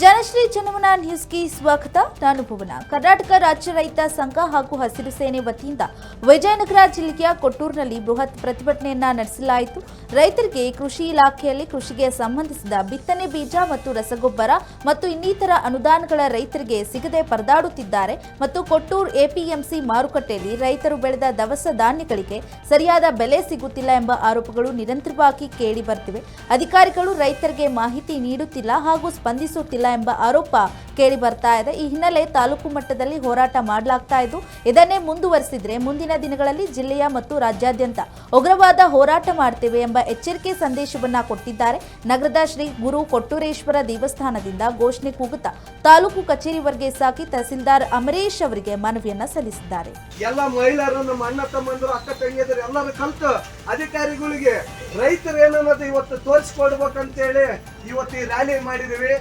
ಜನಶ್ರೀ ಜನಮನ ನ್ಯೂಸ್ಗೆ ಸ್ವಾಗತ. ನಾನು ಭುವನ. ಕರ್ನಾಟಕ ರಾಜ್ಯ ರೈತ ಸಂಘ ಹಾಗೂ ಹಸಿರು ಸೇನೆ ವತಿಯಿಂದ ವಿಜಯನಗರ ಜಿಲ್ಲೆಯ ಕೊಟ್ಟೂರಿನಲ್ಲಿ ಬೃಹತ್ ಪ್ರತಿಭಟನೆಯನ್ನ ನಡೆಸಲಾಯಿತು. ರೈತರಿಗೆ ಕೃಷಿ ಇಲಾಖೆಯಲ್ಲಿ ಕೃಷಿಗೆ ಸಂಬಂಧಿಸಿದ ಬಿತ್ತನೆ ಬೀಜ ಮತ್ತು ರಸಗೊಬ್ಬರ ಮತ್ತು ಇನ್ನಿತರ ಅನುದಾನಗಳ ರೈತರಿಗೆ ಸಿಗದೆ ಪರದಾಡುತ್ತಿದ್ದಾರೆ ಮತ್ತು ಕೊಟ್ಟೂರು ಎಪಿಎಂಸಿ ಮಾರುಕಟ್ಟೆಯಲ್ಲಿ ರೈತರು ಬೆಳೆದ ದವಸ ಧಾನ್ಯಗಳಿಗೆ ಸರಿಯಾದ ಬೆಲೆ ಸಿಗುತ್ತಿಲ್ಲ ಎಂಬ ಆರೋಪಗಳು ನಿರಂತರವಾಗಿ ಕೇಳಿ ಬರ್ತಿವೆ ಅಧಿಕಾರಿಗಳು ರೈತರಿಗೆ ಮಾಹಿತಿ ನೀಡುತ್ತಿಲ್ಲ ಹಾಗೂ ಸ್ಪಂದಿಸುತ್ತಿಲ್ಲ ಎಂಬ ಆರೋಪ ಕೇಳಿ ಬರ್ತಾ ಇದೆ. ಈ ಹಿನ್ನೆಲೆ ತಾಲೂಕು ಮಟ್ಟದಲ್ಲಿ ಹೋರಾಟ ಮಾಡಲಾಗ್ತಾ ಇದ್ದು, ಇದನ್ನೇ ಮುಂದುವರೆಸಿದ್ರೆ ಮುಂದಿನ ದಿನಗಳಲ್ಲಿ ಜಿಲ್ಲೆಯ ಮತ್ತು ರಾಜ್ಯಾದ್ಯಂತ ಉಗ್ರವಾದ ಹೋರಾಟ ಮಾಡ್ತೇವೆ ಎಂಬ ಎಚ್ಚರಿಕೆ ಸಂದೇಶವನ್ನ ಕೊಟ್ಟಿದ್ದಾರೆ. ನಗರದ ಶ್ರೀ ಗುರು ಕೊಟ್ಟೂರೇಶ್ವರ ದೇವಸ್ಥಾನದಿಂದ ಘೋಷಣೆ ಕೂಗುತ್ತಾ ತಾಲೂಕು ಕಚೇರಿವರೆಗೆ ಸಾಕಿ ತಹಸೀಲ್ದಾರ್ ಅಮರೇಶ್ ಅವರಿಗೆ ಮನವಿಯನ್ನ ಸಲ್ಲಿಸಿದ್ದಾರೆ. ಎಲ್ಲ ಮಹಿಳೆಯರು, ನಮ್ಮ ಅಣ್ಣ ತಮ್ಮಂದರು, ಅಕ್ಕ ತಂಗಿಯರು ಎಲ್ಲರೂ ಕಲ್ತು ಅಧಿಕಾರಿಗಳಿಗೆ ರೈತರು ಏನನ್ನೋದು ಇವತ್ತು ತೋರಿಸ್ಕೊಡ್ಬೇಕಂತೇಳಿ ಇವತ್ತು ಈ ರ್ಯಾಲಿ ಮಾಡಿದೀವಿ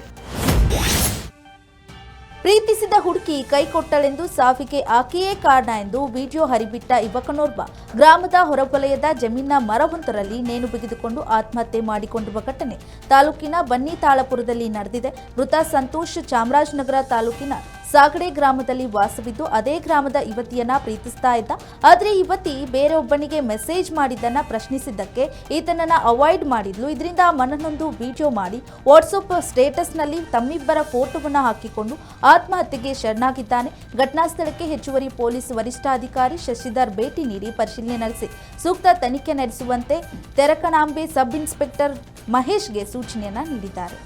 ಪ್ರೀತಿಸಿದ ಹುಡುಗಿ ಕೈಕೊಟ್ಟಳೆಂದು ಸಾವಿಗೆ ಆಕೆಯೇ ಕಾರಣ ಎಂದು ವಿಡಿಯೋ ಹರಿಬಿಟ್ಟ ಯುವಕನೋರ್ವ. ಗ್ರಾಮದ ಹೊರವಲಯದ ಜಮೀನಿನ ಮರವೊಂದರಲ್ಲಿ ನೇಣು ಬಿಗಿದುಕೊಂಡು ಆತ್ಮಹತ್ಯೆ ಮಾಡಿಕೊಂಡಿರುವ ಘಟನೆ ತಾಲೂಕಿನ ಬನ್ನಿತಾಳಪುರದಲ್ಲಿ ನಡೆದಿದೆ. ಮೃತ ಸಂತೋಷ್ ಚಾಮರಾಜನಗರ ತಾಲೂಕಿನ ಸಾಗಡೆ ಗ್ರಾಮದಲ್ಲಿ ವಾಸವಿದ್ದು ಅದೇ ಗ್ರಾಮದ ಯುವತಿಯನ್ನ ಪ್ರೀತಿಸ್ತಾ ಇದ್ದ. ಆದರೆ ಯುವತಿ ಬೇರೊಬ್ಬನಿಗೆ ಮೆಸೇಜ್ ಮಾಡಿದ್ದನ್ನ ಪ್ರಶ್ನಿಸಿದ್ದಕ್ಕೆ ಈತನನ್ನ ಅವಾಯ್ಡ್ ಮಾಡಿದ್ಲು. ಇದರಿಂದ ಮನನೊಂದು ವಿಡಿಯೋ ಮಾಡಿ ವಾಟ್ಸಪ್ ಸ್ಟೇಟಸ್ನಲ್ಲಿ ತಮ್ಮಿಬ್ಬರ ಫೋಟೋವನ್ನ ಹಾಕಿಕೊಂಡು ಆತ್ಮಹತ್ಯೆಗೆ ಶರಣಾಗಿದ್ದಾನೆ. ಘಟನಾ ಸ್ಥಳಕ್ಕೆ ಹೆಚ್ಚುವರಿ ಪೊಲೀಸ್ ವರಿಷ್ಠಾಧಿಕಾರಿ ಶಶಿಧರ್ ಭೇಟಿ ನೀಡಿ ಪರಿಶೀಲನೆ ನಡೆಸಿ. ಸೂಕ್ತ ತನಿಖೆ ನಡೆಸುವಂತೆ ತೆರಕಣಾಂಬೆ ಸಬ್ ಇನ್ಸ್ಪೆಕ್ಟರ್ ಮಹೇಶ್ಗೆ ಸೂಚನೆಯನ್ನ ನೀಡಿದ್ದಾರೆ.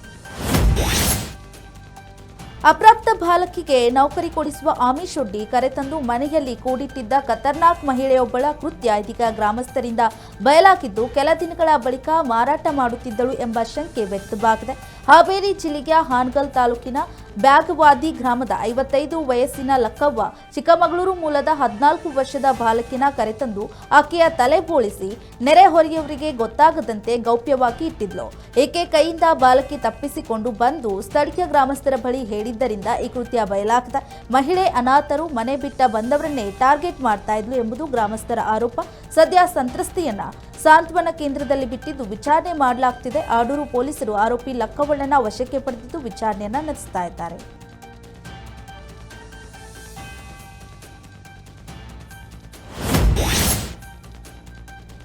ಅಪ್ರಾಪ್ತ ಬಾಲಕಿಗೆ ನೌಕರಿ ಕೊಡಿಸುವ ಆಮಿಷೊಡ್ಡಿ ಕರೆತಂದು ಮನೆಯಲ್ಲಿ ಕೂಡಿಟ್ಟಿದ್ದ ಖತರ್ನಾಕ್ ಮಹಿಳೆಯೊಬ್ಬಳ ಕೃತ್ಯ ಇದೀಗ ಗ್ರಾಮಸ್ಥರಿಂದ ಬಯಲಾಗಿದ್ದು ಕೆಲ ದಿನಗಳ ಬಳಿಕ ಮಾರಾಟ ಮಾಡುತ್ತಿದ್ದಳು ಎಂಬ ಶಂಕೆ ವ್ಯಕ್ತವಾಗಿದೆ. ಹಾವೇರಿ ಜಿಲ್ಲೆಯ ಹಾನಗಲ್ ತಾಲೂಕಿನ ಬ್ಯಾಗವಾದಿ ಗ್ರಾಮದ ಐವತ್ತೈದು ವಯಸ್ಸಿನ ಲಕ್ಕವ್ವ ಚಿಕ್ಕಮಗಳೂರು ಮೂಲದ ಹದಿನಾಲ್ಕು ವರ್ಷದ ಬಾಲಕಿನ ಕರೆತಂದು ಆಕೆಯ ತಲೆ ಬೋಳಿಸಿ ನೆರೆಹೊರೆಯವರಿಗೆ ಗೊತ್ತಾಗದಂತೆ ಗೌಪ್ಯವಾಗಿ ಇಟ್ಟಿದ್ಲು. ಏಕೆ ಕೈಯಿಂದ ಬಾಲಕಿ ತಪ್ಪಿಸಿಕೊಂಡು ಬಂದು ಸ್ಥಳೀಯ ಗ್ರಾಮಸ್ಥರ ಬಳಿ ಹೇಳಿದ್ದರಿಂದ ಈ ಕೃತ್ಯ ಬಯಲಾಗದ ಮಹಿಳೆ ಅನಾಥರು ಮನೆ ಬಿಟ್ಟ ಬಂದವರನ್ನೇ ಟಾರ್ಗೆಟ್ ಮಾಡ್ತಾ ಇದ್ಲು ಎಂಬುದು ಗ್ರಾಮಸ್ಥರ ಆರೋಪ. ಸದ್ಯ ಸಂತ್ರಸ್ತೆಯನ್ನ ಸಾಂತ್ವನ ಕೇಂದ್ರದಲ್ಲಿ ಬಿಟ್ಟಿದ್ದು ವಿಚಾರಣೆ ಮಾಡಲಾಗ್ತಿದೆ. ಆಡೂರು ಪೊಲೀಸರು ಆರೋಪಿ ಲಕ್ಕವಳ್ಳನ ವಶಕ್ಕೆ ಪಡೆದಿದ್ದು ವಿಚಾರಣೆಯನ್ನ ನಡೆಸ್ತಾ ಇದ್ದಾರೆ.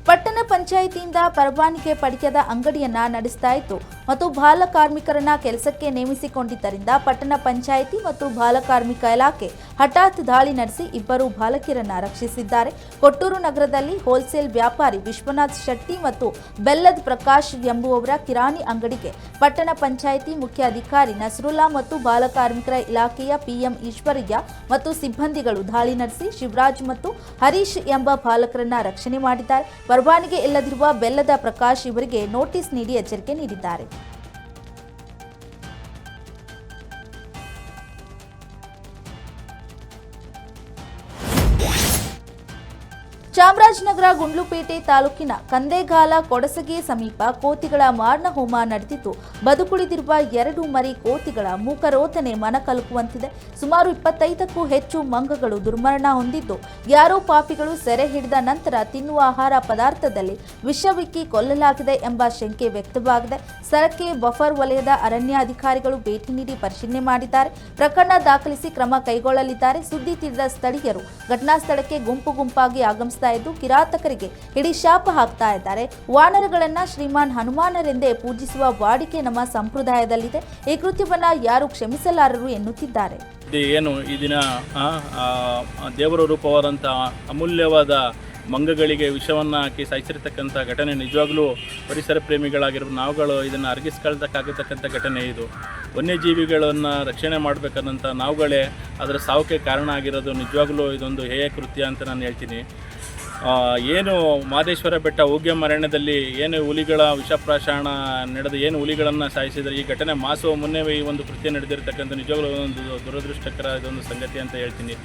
ಪಟ್ಟಣ ಪಂಚಾಯಿತಿಯಿಂದ ಪರವಾನಿಗೆ ಪಡೆಯದ ಅಂಗಡಿಯನ್ನ ನಡೆಸ್ತಾ ಇತ್ತು. ಮತ್ತು ಬಾಲ ಕಾರ್ಮಿಕರನ್ನ ಕೆಲಸಕ್ಕೆ ನೇಮಿಸಿಕೊಂಡಿದ್ದರಿಂದ ಪಟ್ಟಣ ಪಂಚಾಯಿತಿ ಮತ್ತು ಬಾಲಕಾರ್ಮಿಕ ಇಲಾಖೆ ಹಠಾತ್ ದಾಳಿ ನಡೆಸಿ ಇಬ್ಬರು ಬಾಲಕಿಯರನ್ನ ರಕ್ಷಿಸಿದ್ದಾರೆ. ಕೊಟ್ಟೂರು ನಗರದಲ್ಲಿ ಹೋಲ್ಸೇಲ್ ವ್ಯಾಪಾರಿ ವಿಶ್ವನಾಥ್ ಶೆಟ್ಟಿ ಮತ್ತು ಬೆಲ್ಲದ್ ಪ್ರಕಾಶ್ ಎಂಬುವವರ ಕಿರಾಣಿ ಅಂಗಡಿಗೆ ಪಟ್ಟಣ ಪಂಚಾಯಿತಿ ಮುಖ್ಯ ಅಧಿಕಾರಿ ನಸರುಲ್ಲಾ ಮತ್ತು ಬಾಲಕಾರ್ಮಿಕರ ಇಲಾಖೆಯ ಪಿಎಂ ಈಶ್ವರಯ್ಯ ಮತ್ತು ಸಿಬ್ಬಂದಿಗಳು ದಾಳಿ ನಡೆಸಿ ಶಿವರಾಜ್ ಮತ್ತು ಹರೀಶ್ ಎಂಬ ಬಾಲಕರನ್ನ ರಕ್ಷಣೆ ಮಾಡಿದ್ದಾರೆ. ಪರವಾನಿಗೆ ಇಲ್ಲದಿರುವ ಬೆಲ್ಲದ ಪ್ರಕಾಶ್ ಇವರಿಗೆ ನೋಟಿಸ್ ನೀಡಿ ಎಚ್ಚರಿಕೆ ನೀಡಿದ್ದಾರೆ. ಚಾಮರಾಜನಗರ ಗುಂಡ್ಲುಪೇಟೆ ತಾಲೂಕಿನ ಕಂದೇಗಾಲ ಕೊಡಸಗಿ ಸಮೀಪ ಕೋತಿಗಳ ಮಾರಣ ಹೋಮ ನಡೆದಿದ್ದು, ಬದುಕುಳಿದಿರುವ ಎರಡು ಮರಿ ಕೋತಿಗಳ ಮೂಕರೋತನೆ ಮನಕಲುಕುವಂತಿದೆ ಸುಮಾರು ಇಪ್ಪತ್ತೈದಕ್ಕೂ ಹೆಚ್ಚು ಮಂಗಗಳು ದುರ್ಮರಣ ಹೊಂದಿದ್ದು, ಯಾರೋ ಪಾಪಿಗಳು ಸೆರೆ ಹಿಡಿದ ನಂತರ ತಿನ್ನುವ ಆಹಾರ ಪದಾರ್ಥದಲ್ಲಿ ವಿಷವಿಕ್ಕಿ ಕೊಲ್ಲಲಾಗಿದೆ ಎಂಬ ಶಂಕೆ ವ್ಯಕ್ತವಾಗಿದೆ. ಸ್ಥಳಕ್ಕೆ ಬಫರ್ ವಲಯದ ಅರಣ್ಯಾಧಿಕಾರಿಗಳು ಭೇಟಿ ನೀಡಿ ಪರಿಶೀಲನೆ ಮಾಡಿದ್ದಾರೆ. ಪ್ರಕರಣ ದಾಖಲಿಸಿ ಕ್ರಮ ಕೈಗೊಳ್ಳಲಿದ್ದಾರೆ. ಸುದ್ದಿ ತಿಳಿದ ಸ್ಥಳೀಯರು, ಘಟನಾ ಸ್ಥಳಕ್ಕೆ ಗುಂಪು ಗುಂಪಾಗಿ ಆಗಮಿಸ್ತಾ ಇದ್ದು ಕಿರಾತಕರಿಗೆ ಹಿಡಿ ಶಾಪ ಹಾಕ್ತಾ ಇದ್ದಾರೆ. ವಾನರಗಳನ್ನ ಶ್ರೀಮಾನ್ ಹನುಮಾನರೆಂದೇ ಪೂಜಿಸುವ ವಾಡಿಕೆ ನಮ್ಮ ಸಂಪ್ರದಾಯದಲ್ಲಿದೆ. ಈ ಕೃತ್ಯವನ್ನ ಯಾರು ಕ್ಷಮಿಸಲಾರರು ಎನ್ನುತ್ತಿದ್ದಾರೆ. ಏನು ಈ ದಿನ ದೇವರ ರೂಪವಾದಂತಹ ಅಮೂಲ್ಯವಾದ ಮಂಗಗಳಿಗೆ ವಿಷವನ್ನ ಹಾಕಿ ಸಾಯಿಸಿರ್ತಕ್ಕಂಥ ಘಟನೆ ನಿಜವಾಗ್ಲೂ ಪರಿಸರ ಪ್ರೇಮಿಗಳಾಗಿರೋ ನಾವುಗಳು ಇದನ್ನು ಅರ್ಗಿಸ್ಕೊಳ್ತಕ್ಕಂಥ ಘಟನೆ ಇದು. ವನ್ಯಜೀವಿಗಳನ್ನ ರಕ್ಷಣೆ ಮಾಡಬೇಕನ್ನಂಥ ನಾವುಗಳೇ ಅದರ ಸಾವಕ್ಕೆ ಕಾರಣ ಆಗಿರೋದು ನಿಜವಾಗ್ಲೂ ಇದೊಂದು ಹೇಯ ಕೃತ್ಯ ಅಂತ ನಾನು ಹೇಳ್ತೀನಿ. ಏನು ಮಾದೇಶ್ವರ ಬೆಟ್ಟ ಉಗ್ಯ ಅರಣ್ಯದಲ್ಲಿ ಏನು ಹುಲಿಗಳ ವಿಷಪ್ರಾಶಾಣ ನಡೆದು, ಏನು ಹುಲಿಗಳನ್ನು ಸಾಯಿಸಿದರೆ ಈ ಘಟನೆ ಮಾಸುವ ಮುನ್ನವೇ ಈ ಒಂದು ಕೃತ್ಯ ನಡೆದಿರತಕ್ಕಂಥ ನಿಜವಾಗ್ಲೂ ಒಂದು ದುರದೃಷ್ಟಕರ ಇದೊಂದು ಸಂಗತಿ ಅಂತ ಹೇಳ್ತೀನಿ.